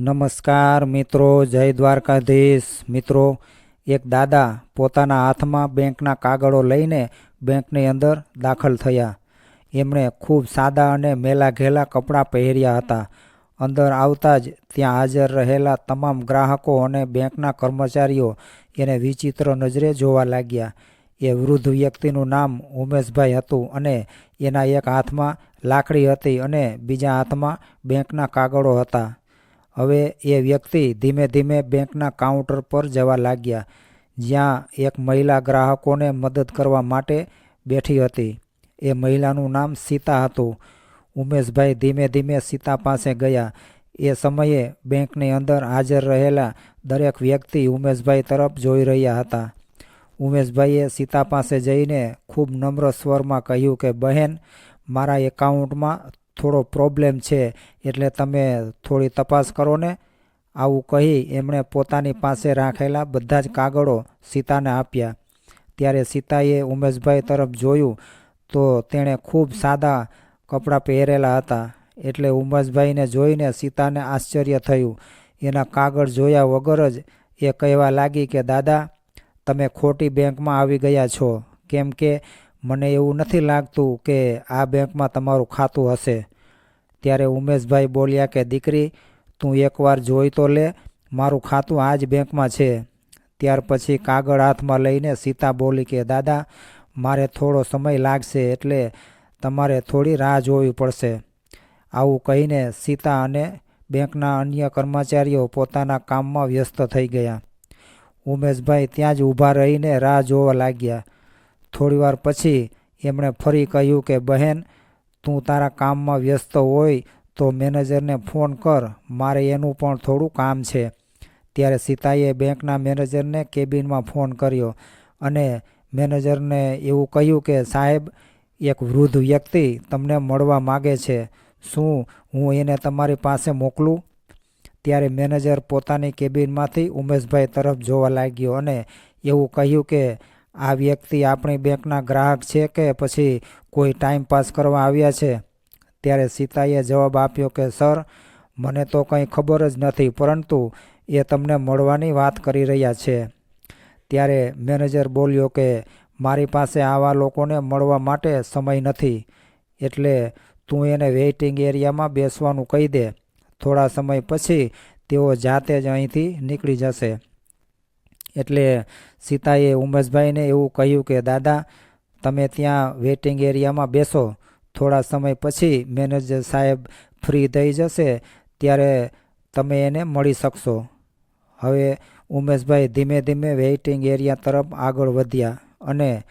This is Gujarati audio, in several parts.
નમસ્કાર મિત્રો, જય દ્વારકાધીશ. મિત્રો, એક દાદા પોતાના હાથમાં બેંકના કાગળો લઈને બેંકની અંદર દાખલ થયા. એમણે ખૂબ સાદા અને મેલા ઘેલા કપડાં પહેર્યા હતા. અંદર આવતા જ ત્યાં હાજર રહેલા તમામ ગ્રાહકો અને બેંકના કર્મચારીઓ એને વિચિત્ર નજરે જોવા લાગ્યા. એ વૃદ્ધ વ્યક્તિનું નામ ઉમેશભાઈ હતું અને એના એક હાથમાં લાકડી હતી અને બીજા હાથમાં બેંકના કાગળો હતા. હવે એ વ્યક્તિ ધીમે ધીમે બેંકના કાઉન્ટર પર જવા લાગ્યા, જ્યાં એક મહિલા ગ્રાહકોને મદદ કરવા માટે બેઠી હતી. એ મહિલાનું નામ સીતા હતું. ઉમેશભાઈ ધીમે ધીમે સીતા પાસે ગયા. એ સમયે બેંકની અંદર હાજર રહેલા દરેક વ્યક્તિ ઉમેશભાઈ તરફ જોઈ રહ્યા હતા. ઉમેશભાઈએ સીતા પાસે જઈને ખૂબ નમ્ર સ્વરમાં કહ્યું કે, બહેન, મારા એકાઉન્ટમાં થોડો પ્રોબ્લેમ છે, એટલે તમે થોડી તપાસ કરો ને આવું કહી એમણે પોતાની પાસે રાખેલા બધા જ કાગળો સીતાને આપ્યા. ત્યારે સીતાએ ઉમેશભાઈ તરફ જોયું તો તેણે ખૂબ સાદા કપડાં પહેરેલા હતા, એટલે ઉમેશભાઈને જોઈને સીતાને આશ્ચર્ય થયું. એના કાગળ જોયા વગર જ એ કહેવા લાગી કે, દાદા, તમે ખોટી બેંકમાં આવી ગયા છો. કેમ કે મને એવું નથી લાગતું કે આ બેંકમાં તમારું ખાતું હશે. ત્યારે ઉમેશભાઈ બોલ્યા કે, દીકરી, તું એકવાર જોઈ તો લે, મારું ખાતું આ જ બેંકમાં છે. ત્યાર પછી કાગળ હાથમાં લઈને સીતા બોલી કે, દાદા, મારે થોડો સમય લાગશે એટલે તમારે થોડી રાહ જોવી પડશે. આવું કહીને સીતા અને બેંકના અન્ય કર્મચારીઓ પોતાના કામમાં વ્યસ્ત થઈ ગયા. ઉમેશભાઈ ત્યાં જ ઊભા રહીને રાહ જોવા લાગ્યા. થોડીવાર પછી એમણે ફરી કહ્યું કે, બહેન, તું તારા કામમાં વ્યસ્ત હોય તો મેનેજરને ફોન કર, મારે એનું પણ થોડું કામ છે. ત્યારે સીતાએ બેંકના મેનેજરને કેબિનમાં ફોન કર્યો અને મેનેજરને એવું કહ્યું કે, સાહેબ, એક વૃદ્ધ વ્યક્તિ તમને મળવા માગે છે. શું હું એને તમારી પાસે મોકલું? ત્યારે મેનેજર પોતાની કેબિનમાંથી ઉમેશભાઈ તરફ જોવા લાગ્યો અને એવું કહ્યું કે આ વ્યક્તિ આપણી બેંકના ગ્રાહક છે કે પછી કોઈ ટાઈમ પાસ કરવા આવ્યા છે? ત્યારે સીતાએ જવાબ આપ્યો કે, સર, મને તો કંઈ ખબર જ નથી, પરંતુ એ તમને મળવાની વાત કરી રહ્યા છે. ત્યારે મેનેજર બોલ્યો કે, મારી પાસે આવા લોકોને મળવા માટે સમય નથી, એટલે તું એને વેઇટિંગ એરિયામાં બેસવાનું કહી દે. થોડા સમય પછી તેઓ જાતે જ અહીંથી નીકળી જશે. એટલે સીતાએ ઉમેશભાઈને એવું કહ્યું કે, દાદા, તમે ત્યાં વેઇટિંગ એરિયામાં બેસો. થોડા સમય પછી મેનેજર સાહેબ ફ્રી થઈ જશે, ત્યારે તમે એને મળી શકશો. હવે ઉમેશભાઈ ધીમે ધીમે વેઇટિંગ એરિયા તરફ આગળ વધ્યા અને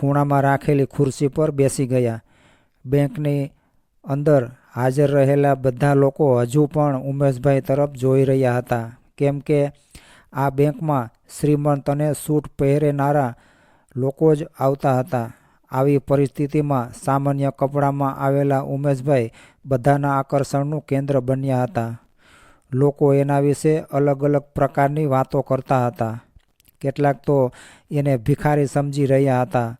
ખૂણામાં રાખેલી ખુરશી પર બેસી ગયા. બેંકની અંદર હાજર રહેલા બધા લોકો હજુ પણ ઉમેશભાઈ તરફ જોઈ રહ્યા હતા. કેમ કે આ બેંકમાં શ્રીમંત અને સૂટ પહેરેનારા લોકો જ આવતા હતા. આવી પરિસ્થિતિમાં સામાન્ય કપડામાં આવેલા ઉમેશભાઈ બધાના આકર્ષણનું કેન્દ્ર બન્યા હતા. લોકો એના વિશે અલગ અલગ પ્રકારની વાતો કરતા હતા. કેટલાક તો એને ભિખારી સમજી રહ્યા હતા.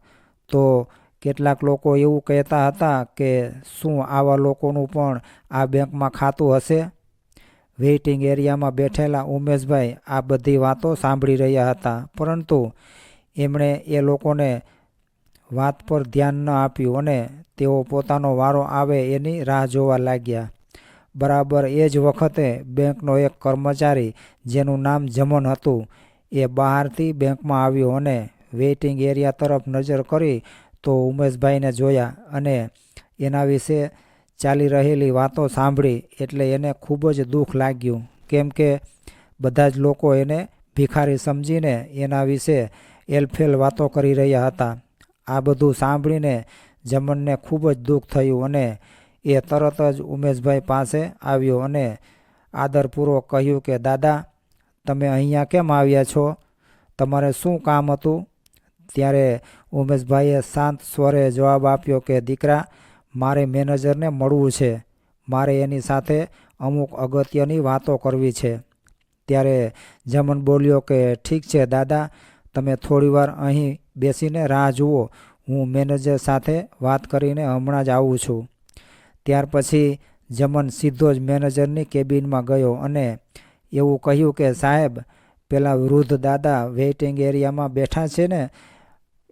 તો કેટલાક લોકો એવું કહેતા હતા કે શું આવા લોકોનું પણ આ બેંકમાં ખાતું હશે? વેઇટિંગ એરિયામાં બેઠેલા ઉમેશભાઈ આ બધી વાતો સાંભળી રહ્યા હતા, પરંતુ એમણે એ લોકોને વાત પર ધ્યાન ન આપ્યું અને તેઓ પોતાનો વારો આવે એની રાહ જોવા લાગ્યા. બરાબર એ જ વખતે બેંકનો એક કર્મચારી, જેનું નામ જમન હતું, એ બહારથી બેંકમાં આવ્યો અને વેઇટિંગ એરિયા તરફ નજર કરી તો ઉમેશભાઈને જોયા અને એના વિશે ચાલી રહેલી વાતો સાંભળી એટલે એને ખૂબ જ દુઃખ લાગ્યું. કેમ કે બધા જ લોકો એને ભિખારી સમજીને એના વિશે એલફેલ વાતો કરી રહ્યા હતા. આ બધું સાંભળીને જમનને ખૂબ જ દુઃખ થયું અને એ તરત જ ઉમેશભાઈ પાસે આવ્યો અને આદરપૂર્વક કહ્યું કે, દાદા, તમે અહીંયા કેમ આવ્યા છો? તમારે શું કામ હતું? ત્યારે ઉમેશભાઈએ શાંત સ્વરે જવાબ આપ્યો કે, દીકરા મારે મેનેજરને મળવું છે. મારે એની સાથે અમુક અગત્યની વાતો કરવી છે. ત્યારે જમન બોલ્યો કે, ઠીક છે દાદા, તમે થોડીવાર અહીં બેસીને રાહ જુઓ. હું મેનેજર સાથે વાત કરીને હમણાં જ આવું છું. ત્યાર પછી જમન સીધો જ મેનેજરની કેબિનમાં ગયો અને એવું કહ્યું કે, સાહેબ, પેલા વૃદ્ધ દાદા વેઇટિંગ એરિયામાં બેઠા છે ને,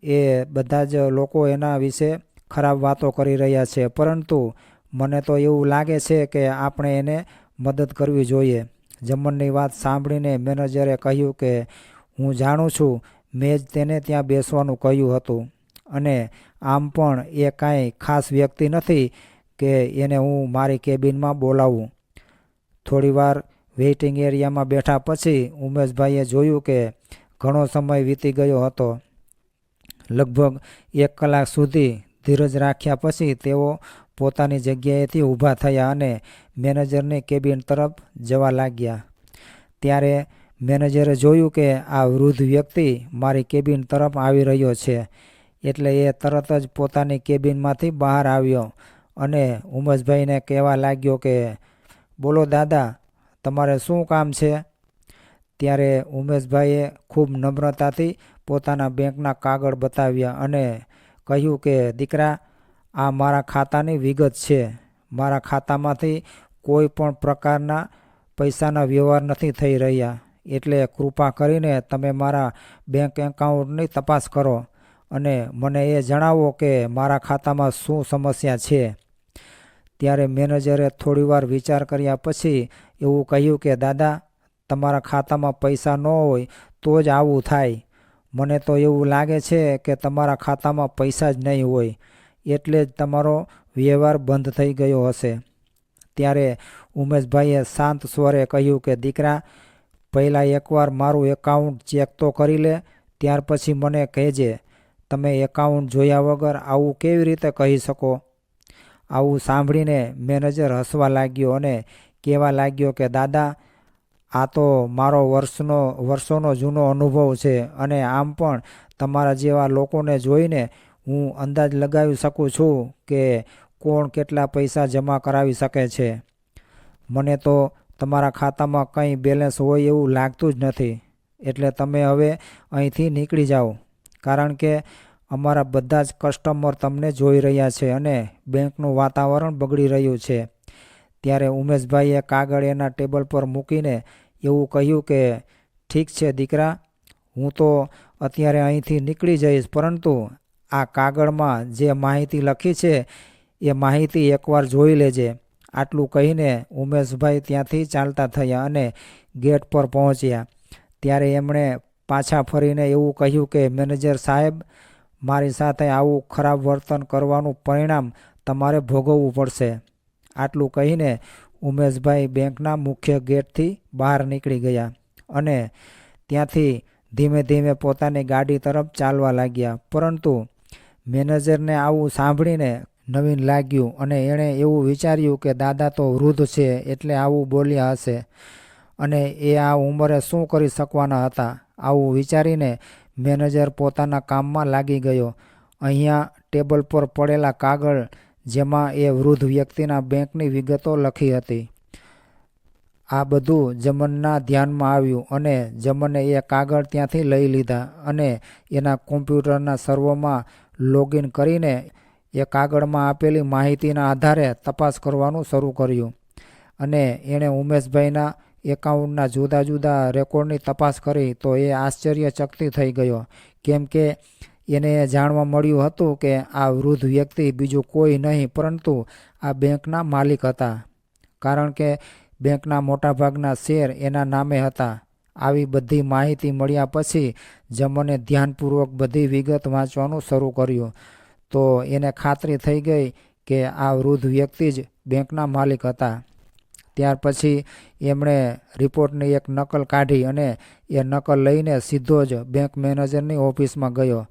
એ બધા જ લોકો એના વિશે ખરાબ વાતો કરી રહ્યા છે. પરંતુ મને તો એવું લાગે છે કે આપણે એને મદદ કરવી જોઈએ. જમનની વાત સાંભળીને મેનેજરે કહ્યું કે, હું જાણું છું, મેં જ તેને ત્યાં બેસવાનું કહ્યું હતું. અને આમ પણ એ કાંઈ ખાસ વ્યક્તિ નથી કે એને હું મારી કેબિનમાં બોલાવું. થોડીવાર વેઇટિંગ એરિયામાં બેઠા પછી ઉમેશભાઈએ જોયું કે ઘણો સમય વીતી ગયો હતો. લગભગ એક કલાક સુધી ધીરજ રાખ્યા પછી તેઓ પોતાની જગ્યાએથી ઊભા થયા અને મેનેજરની કેબિન તરફ જવા લાગ્યા. ત્યારે મેનેજરે જોયું કે આ વૃદ્ધ વ્યક્તિ મારી કેબિન તરફ આવી રહ્યો છે, એટલે એ તરત જ પોતાની કેબિનમાંથી બહાર આવ્યો અને ઉમેશભાઈને કહેવા લાગ્યો કે, બોલો દાદા, તમારે શું કામ છે? ત્યારે ઉમેશભાઈએ ખૂબ નમ્રતાથી પોતાના બેંકના કાગળ બતાવ્યા અને કહ્યું કે, દીકરા, આ મારા ખાતાની વિગત છે. મારા ખાતામાંથી કોઈ પણ પ્રકારના પૈસાના વ્યવહાર નથી થઈ રહ્યા. એટલે કૃપા કરીને તમે મારા બેંક એકાઉન્ટની તપાસ કરો અને મને એ જણાવો કે મારા ખાતામાં શું સમસ્યા છે. ત્યારે મેનેજરે થોડીવાર વિચાર કર્યા પછી એવું કહ્યું કે, દાદા, તમારા ખાતામાં પૈસા ન હોય તો જ આવું થાય. મને તો એવું લાગે છે કે તમારા ખાતામાં પૈસા જ નહીં હોય, એટલે જ તમારો વ્યવહાર બંધ થઈ ગયો હશે. ત્યારે ઉમેશભાઈએ શાંત સ્વરે કહ્યું કે, દીકરા, પહેલાં એકવાર મારું એકાઉન્ટ ચેક તો કરી લે, ત્યાર પછી મને કહેજે, તમે એકાઉન્ટ જોયા વગર આવું કેવી રીતે કહી શકો? આવું સાંભળીને મેનેજર હસવા લાગ્યો અને કહેવા લાગ્યો કે, દાદા આ તો મારો વર્ષનો, વર્ષોનો જૂનો અનુભવ છે અને આમ પણ તમારા જેવા લોકોને જોઈને હું અંદાજ લગાવી શકું છું કે કોણ કેટલા પૈસા જમા કરાવી શકે છે. મને તો તમારા ખાતામાં કંઈ બેલેન્સ હોય એવું લાગતું જ નથી. એટલે તમે હવે અહીંથી નીકળી જાઓ. કારણ કે અમારા બધા જ કસ્ટમર તમને જોઈ રહ્યા છે અને બેંકનું વાતાવરણ બગડી રહ્યું છે. ત્યારે ઉમેશભાઈએ કાગળ એના ટેબલ પર મૂકીને એવું કહ્યું કે, ઠીક છે દીકરા, હું તો અત્યારે અહીંથી નીકળી જઈશ, પરંતુ આ કાગળમાં જે માહિતી લખી છે, એ માહિતી એકવાર જોઈ લેજે. આટલું કહીને ઉમેશભાઈ ત્યાંથી ચાલતા થયા અને ગેટ પર પહોંચ્યા. ત્યારે એમણે પાછા ફરીને એવું કહ્યું કે, મેનેજર સાહેબ, મારી સાથે આવું ખરાબ વર્તન કરવાનું પરિણામ તમારે ભોગવવું પડશે. આટલું કહીને ઉમેશભાઈ બેંકના મુખ્ય ગેટથી બહાર નીકળી ગયા અને ત્યાંથી ધીમે ધીમે પોતાની ગાડી તરફ ચાલવા લાગ્યા. પરંતુ મેનેજરને આવું સાંભળીને નવીન લાગ્યું અને એણે એવું વિચાર્યું કે દાદા તો વૃદ્ધ છે એટલે આવું બોલ્યા હશે અને એ આ ઉંમરે શું કરી શકવાના હતા આવું વિચારીને મેનેજર પોતાના કામમાં લાગી ગયો. અહીંયા ટેબલ પર પડેલા કાગળ જેમાં એ વૃદ્ધ વ્યક્તિના બેંકની વિગતો લખી હતી. આ બધું જમનના ધ્યાનમાં આવ્યું અને જમને એ કાગળ ત્યાંથી લઈ લીધા અને એના કોમ્પ્યુટરના સર્વમાં લોગિન કરીને એ કાગળમાં આપેલી માહિતીના આધારે તપાસ કરવાનું શરૂ કર્યું. અને એણે ઉમેશભાઈના એકાઉન્ટના જુદા જુદા રેકોર્ડની તપાસ કરી તો એ આશ્ચર્યચકિત થઈ ગયો. કેમ કે એને જાણવા મળ્યું હતું કે આ વૃદ્ધ વ્યક્તિ બીજું કોઈ નહીં, પરંતુ આ બેંકના માલિક હતા. કારણ કે બેંકના મોટાભાગના શેર એના નામે હતા. આવી બધી માહિતી મળ્યા પછી જમને ધ્યાનપૂર્વક બધી વિગત વાંચવાનું શરૂ કર્યું. તો એને ખાતરી થઈ ગઈ કે આ વૃદ્ધ વ્યક્તિ જ બેંકના માલિક હતા. ત્યાર પછી એમણે રિપોર્ટની એક નકલ કાઢી અને એ નકલ લઈને સીધો જ બેંક મેનેજરની ઓફિસમાં ગયો.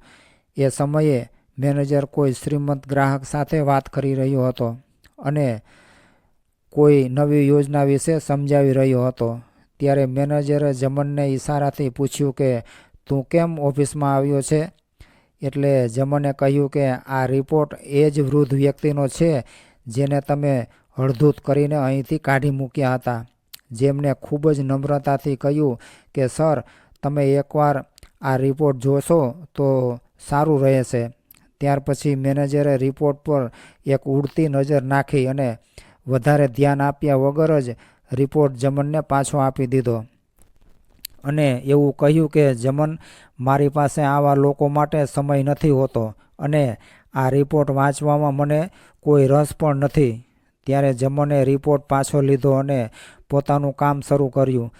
એ સમયે મેનેજર કોઈ શ્રીમંત ગ્રાહક સાથે વાત કરી રહ્યો હતો અને કોઈ નવી યોજના વિશે સમજાવી રહ્યો હતો. ત્યારે મેનેજરે જમનને ઈશારાથી પૂછ્યું કે, તું કેમ ઓફિસમાં આવ્યો છે? એટલે જમને કહ્યું કે, આ રિપોર્ટ એ જ વૃદ્ધ વ્યક્તિનો છે જેને તમે હળધૂત કરીને અહીંથી કાઢી મૂક્યા હતા. જેમને ખૂબ જ નમ્રતાથી કહ્યું કે, સર, તમે એકવાર આ રિપોર્ટ જોશો તો સારું રહેશે ત્યાર પછી મેનેજરે રિપોર્ટ પર એક ઉડતી નજર નાખી અને વધારે ધ્યાન આપ્યા વગર જ રિપોર્ટ જમનને પાછો આપી દીધો. અને એવું કહ્યું કે, જમન, મારી પાસે આવા લોકો માટે સમય નથી હોતો અને આ રિપોર્ટ વાંચવામાં મને કોઈ રસ પણ નથી. ત્યારે જમને રિપોર્ટ પાછો લીધો અને પોતાનું કામ શરૂ કર્યું.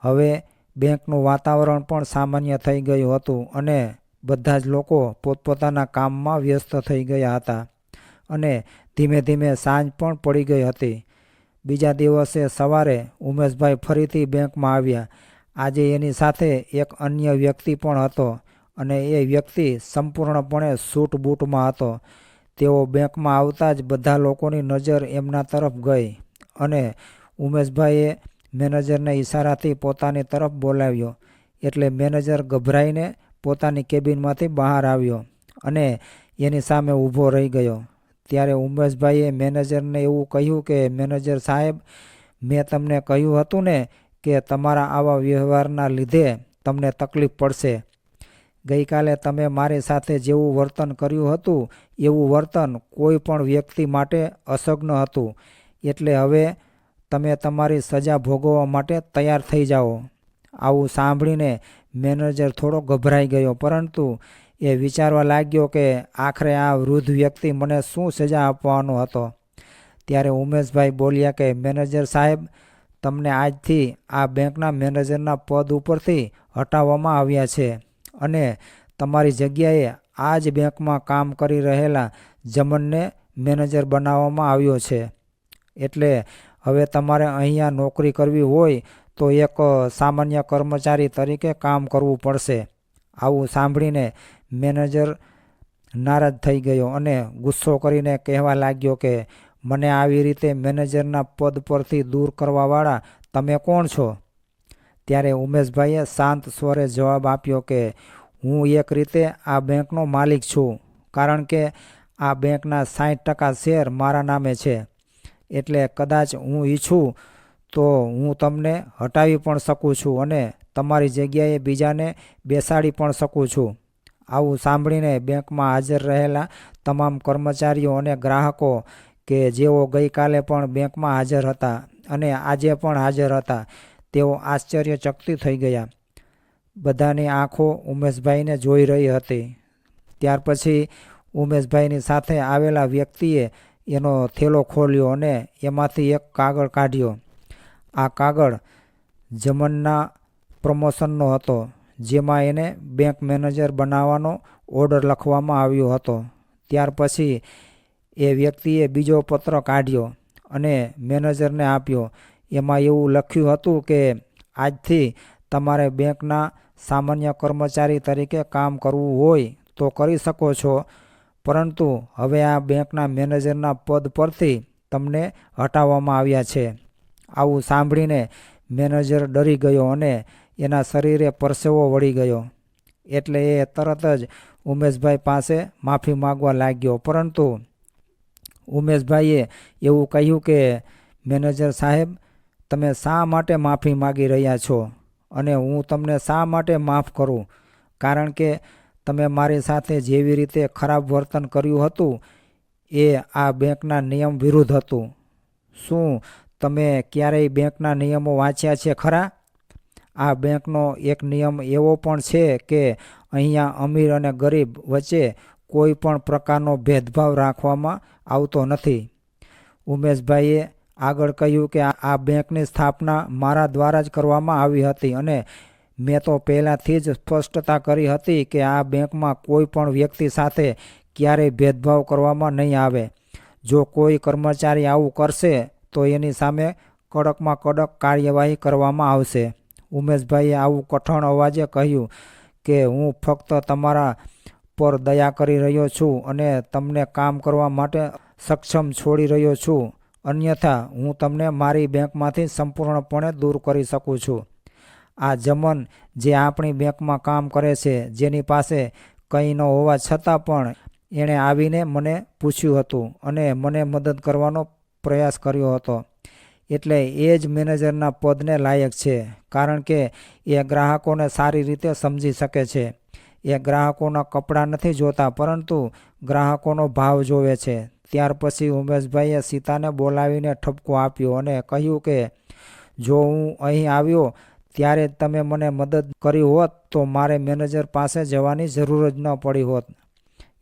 હવે બેંકનું વાતાવરણ પણ સામાન્ય થઈ ગયું હતું અને બધા જ લોકો પોતપોતાના કામમાં વ્યસ્ત થઈ ગયા હતા અને ધીમે ધીમે સાંજ પણ પડી ગઈ હતી. બીજા દિવસે સવારે ઉમેશભાઈ ફરીથી બેંકમાં આવ્યા. આજે એની સાથે એક અન્ય વ્યક્તિ પણ હતો અને એ વ્યક્તિ સંપૂર્ણપણે સૂટ બૂટમાં હતો. તેઓ બેંકમાં આવતા જ બધા લોકોની નજર એમના તરફ ગઈ અને ઉમેશભાઈએ મેનેજરને ઈશારાથી પોતાની તરફ બોલાવ્યો. એટલે મેનેજર ગભરાઈને પોતાની કેબિનમાંથી બહાર આવ્યો અને એની સામે ઊભો રહી ગયો. ત્યારે ઉમેશભાઈએ મેનેજરને એવું કહ્યું કે, મેનેજર સાહેબ, મેં તમને કહ્યું હતું ને કે તમારા આવા વ્યવહારના લીધે તમને તકલીફ પડશે. ગઈકાલે તમે મારી સાથે જેવું વર્તન કર્યું હતું, એવું વર્તન કોઈ પણ વ્યક્તિ માટે અસગ્ન હતું. એટલે હવે તમે તમારી સજા ભોગવવા માટે તૈયાર થઈ જાઓ. આવું સાંભળીને મેનેજર થોડો ગભરાઈ ગયો, પરંતુ એ વિચારવા લાગ્યો કે આખરે આ વૃદ્ધ વ્યક્તિ મને શું સજા આપવાનો હતો. ત્યારે ઉમેશભાઈ બોલ્યા કે, મેનેજર સાહેબ, તમને આજથી આ બેંકના મેનેજરના પદ ઉપરથી હટાવવામાં આવ્યા છે અને તમારી જગ્યાએ આ જ બેંકમાં કામ કરી રહેલા જમનને મેનેજર બનાવવામાં આવ્યો છે. એટલે હવે તમારે અહીંયા નોકરી કરવી હોય તો એક સામાન્ય કર્મચારી તરીકે કામ કરવું પડશે. આવું સાંભળીને મેનેજર નારાજ થઈ ગયો અને ગુસ્સો કરીને કહેવા લાગ્યો કે, મને આવી રીતે મેનેજરના પદ પરથી દૂર કરવાવાળા તમે કોણ છો? ત્યારે ઉમેશભાઈએ શાંત સ્વરે જવાબ આપ્યો કે, હું એક રીતે આ બેંકનો માલિક છું, કારણ કે આ બેંકના સાઠ ટકા શેર મારા નામે છે. એટલે કદાચ હું ઈચ્છું તો હું તમને હટાવી પણ શકું છું અને તમારી જગ્યાએ બીજાને બેસાડી પણ શકું છું. આવું સાંભળીને બેંકમાં હાજર રહેલા તમામ કર્મચારીઓ અને ગ્રાહકો કે જેઓ ગઈકાલે પણ બેંકમાં હાજર હતા અને આજે પણ હાજર હતા, તેઓ આશ્ચર્યચકિત થઈ ગયા. બધાની આંખો ઉમેશભાઈને જોઈ રહી હતી. ત્યાર પછી ઉમેશભાઈની સાથે આવેલા વ્યક્તિએ એનો થેલો ખોલ્યો અને એમાંથી એક કાગળ કાઢ્યો. આ કાગળ જમનના પ્રમોશનનો હતો, જેમાં એને બેંક મેનેજર બનાવવાનો ઓર્ડર લખવામાં આવ્યો હતો. ત્યાર પછી એ વ્યક્તિએ બીજો પત્ર કાઢ્યો અને મેનેજરને આપ્યો. એમાં એવું લખ્યું હતું કે, આજથી તમારે બેંકના સામાન્ય કર્મચારી તરીકે કામ કરવું હોય તો કરી શકો છો, પરંતુ હવે આ બેંકના મેનેજરના પદ પરથી તમને હટાવવામાં આવ્યા છે. આવું સાંભળીને મેનેજર ડરી ગયો અને એના શરીરે પરસેવો વળી ગયો. એટલે એ તરત જ ઉમેશભાઈ પાસે માફી માગવા લાગ્યો. પરંતુ ઉમેશભાઈએ એવું કહ્યું કે, મેનેજર સાહેબ, તમે શા માટે માફી માગી રહ્યા છો? અને હું તમને શા માટે માફ કરું? કારણ કે તમે મારી સાથે જેવી રીતે ખરાબ વર્તન કર્યું હતું, એ આ બેંકના નિયમ વિરુદ્ધ હતું. શું તમે ક્યારેય બેંકના નિયમો વાંચ્યા છે ખરા? આ બેંકનો એક નિયમ એવો પણ છે કે અહીંયા અમીર અને ગરીબ વચ્ચે કોઈ પણ પ્રકારનો ભેદભાવ રાખવામાં આવતો નથી. ઉમેશભાઈએ આગળ કહ્યું કે આ બેંકની સ્થાપના મારા દ્વારા જ કરવામાં આવી હતી અને મેં તો પહેલાંથી જ સ્પષ્ટતા કરી હતી કે આ બેંકમાં કોઈ પણ વ્યક્તિ સાથે ક્યારેય ભેદભાવ કરવામાં નહીં આવે. જો કોઈ કર્મચારી આવું કરશે તો એની સામે કડકમાં કડક કાર્યવાહી કરવામાં આવશે. ઉમેશભાઈએ આવું કઠણ અવાજે કહ્યું કે, હું ફક્ત તમારા પર દયા કરી રહ્યો છું અને તમને કામ કરવા માટે સક્ષમ છોડી રહ્યો છું. અન્યથા, હું તમને મારી બેંકમાંથી સંપૂર્ણપણે દૂર કરી શકું છું. આ જમન જે આપણી બેંકમાં કામ કરે છે, જેની પાસે કંઈ ન હોવા છતાં પણ એણે આવીને મને પૂછ્યું હતું અને મને મદદ કરવાનો પ્રયાસ કર્યો હતો. એટલે એ જ મેનેજરના પદને લાયક છે, કારણ કે એ ગ્રાહકોને સારી રીતે સમજી શકે છે. એ ગ્રાહકોના કપડાં નથી જોતા, પરંતુ ગ્રાહકોનો ભાવ જોવે છે. ત્યાર પછી ઉમેશભાઈએ સીતાને બોલાવીને ઠપકો આપ્યો અને કહ્યું કે, જો હું અહીં આવ્યો ત્યારે તમે મને મદદ કરી હોત, તો મારે મેનેજર પાસે જવાની જરૂર જ ન પડી હોત.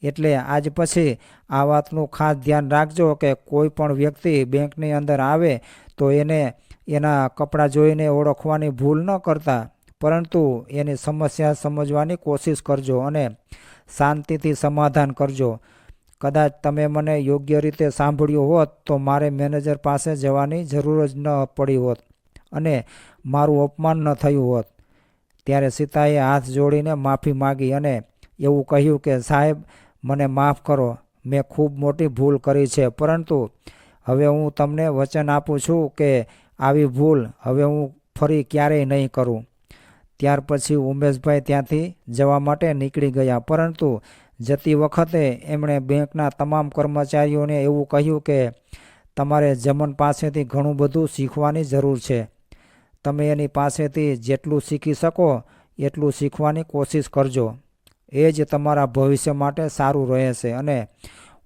એટલે આજ પછી આ વાતનું ખાસ ધ્યાન રાખજો કે કોઈ પણ વ્યક્તિ બેંકની અંદર આવે તો એને એના કપડાં જોઈને ઓળખવાની ભૂલ ન કરતા, પરંતુ એની સમસ્યા સમજવાની કોશિશ કરજો અને શાંતિથી સમાધાન કરજો. કદાચ તમે મને યોગ્ય રીતે સાંભળ્યું હોત તો મારે મેનેજર પાસે જવાની જરૂર જ ન પડી હોત અને મારું અપમાન ન થયું હોત. ત્યારે સીતાએ હાથ જોડીને માફી માગી અને એવું કહ્યું કે, સાહેબ મને માફ કરો, મેં ખૂબ મોટી ભૂલ કરી છે. પરંતુ હવે હું તમને વચન આપું છું કે આવી ભૂલ હવે હું ફરી ક્યારેય નહીં કરું. ત્યાર પછી ઉમેશભાઈ ત્યાંથી જવા માટે નીકળી ગયા. પરંતુ જતી વખતે એમણે બેંકના તમામ કર્મચારીઓને એવું કહ્યું કે તમારે જમન પાસેથી ઘણું બધું શીખવાની જરૂર છે. તમે એની પાસેથી જેટલું શીખી શકો, એટલું શીખવાની કોશિશ કરજો. એ જ તમારા ભવિષ્ય માટે સારું રહેશે અને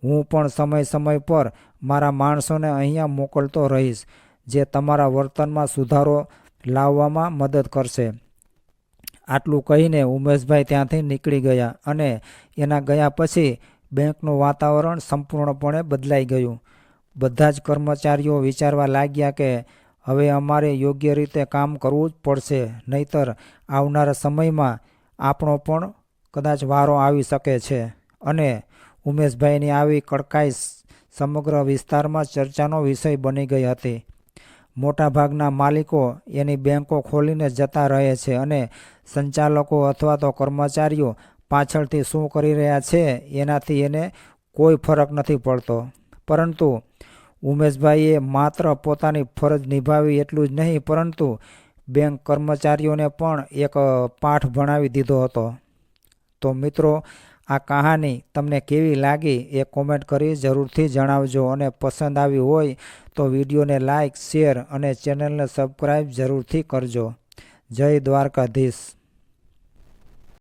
હું પણ સમય સમય પર મારા માણસોને અહીંયા મોકલતો રહીશ, જે તમારા વર્તનમાં સુધારો લાવવામાં મદદ કરશે. આટલું કહીને ઉમેશભાઈ ત્યાંથી નીકળી ગયા અને એના ગયા પછી બેંકનું વાતાવરણ સંપૂર્ણપણે બદલાઈ ગયું. બધા જ કર્મચારીઓ વિચારવા લાગ્યા કે હવે અમારે યોગ્ય રીતે કામ કરવું જ પડશે, નહીતર આવનારા સમયમાં આપણો પણ કદાચ વારો આવી શકે છે. અને ઉમેશભાઈની આવી કડકાઈ સમગ્ર વિસ્તારમાં ચર્ચાનો વિષય બની ગઈ હતી. મોટાભાગના માલિકો એની બેંકો ખોલીને જતા રહે છે અને સંચાલકો અથવા તો કર્મચારીઓ પાછળથી શું કરી રહ્યા છે એનાથી એને કોઈ ફરક નથી પડતો. પરંતુ ઉમેશભાઈએ માત્ર પોતાની ફરજ નિભાવી એટલું જ નહીં, પરંતુ બેંક કર્મચારીઓને પણ એક પાઠ ભણાવી દીધો હતો. તો મિત્રો, આ કહાની તમને કેવી લાગી એ કોમેન્ટ કરી જરૂરથી જણાવજો અને પસંદ આવી હોય તો વિડીયોને લાઇક શેર અને ચેનલને સબસ્ક્રાઈબ જરૂરથી કરજો. જય દ્વારકાધીશ.